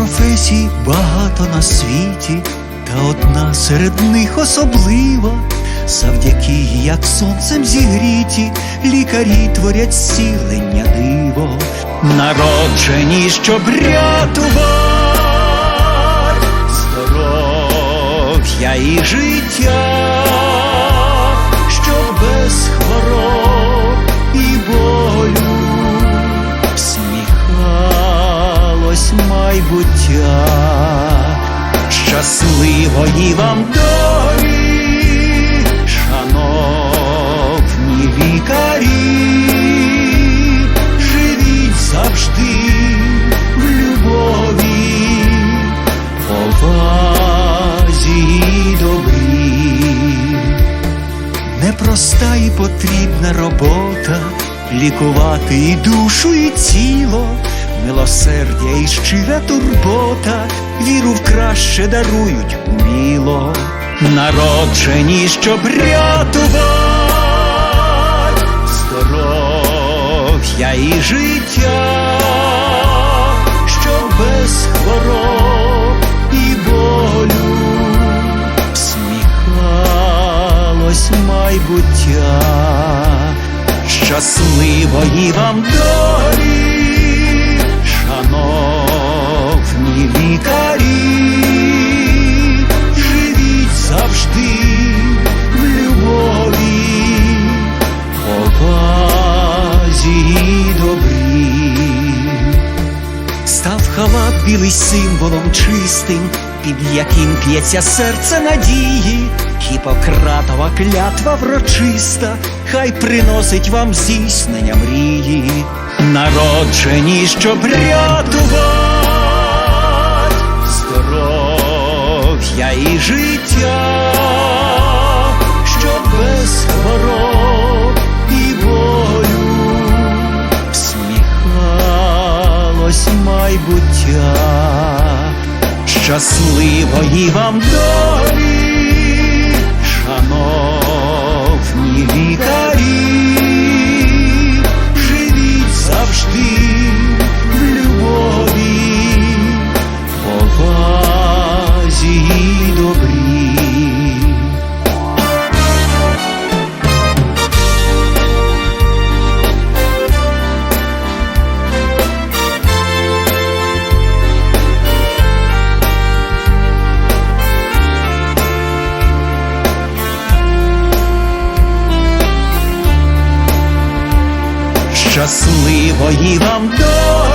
Професій багато на світі, та одна серед них особлива, завдяки як сонцем зігріті, лікарі творять зцілення диво, народжені, щоб рятувати здоров'я і життя, майбуття, щасливої вам долі, шановні лікарі, живіть завжди в любові, повазі добрі. Непроста і потрібна робота, лікувати і душу, і тіло, милосердя і щира турбота, віру в краще дарують уміло, народжені, щоб рятувати здоров'я і життя, щоб без хвороб і болю всміхалось майбуття, щасливої вам долі, Став халат білий символом чистим, під яким п'ється серце надії, Хіпократова клятва врочиста, хай приносить вам здійснення мрії, народжені, щоб рятувати здоров'я і життя, майбуття, щасливої вам долі, шановні лікарі, щасливої вам долі.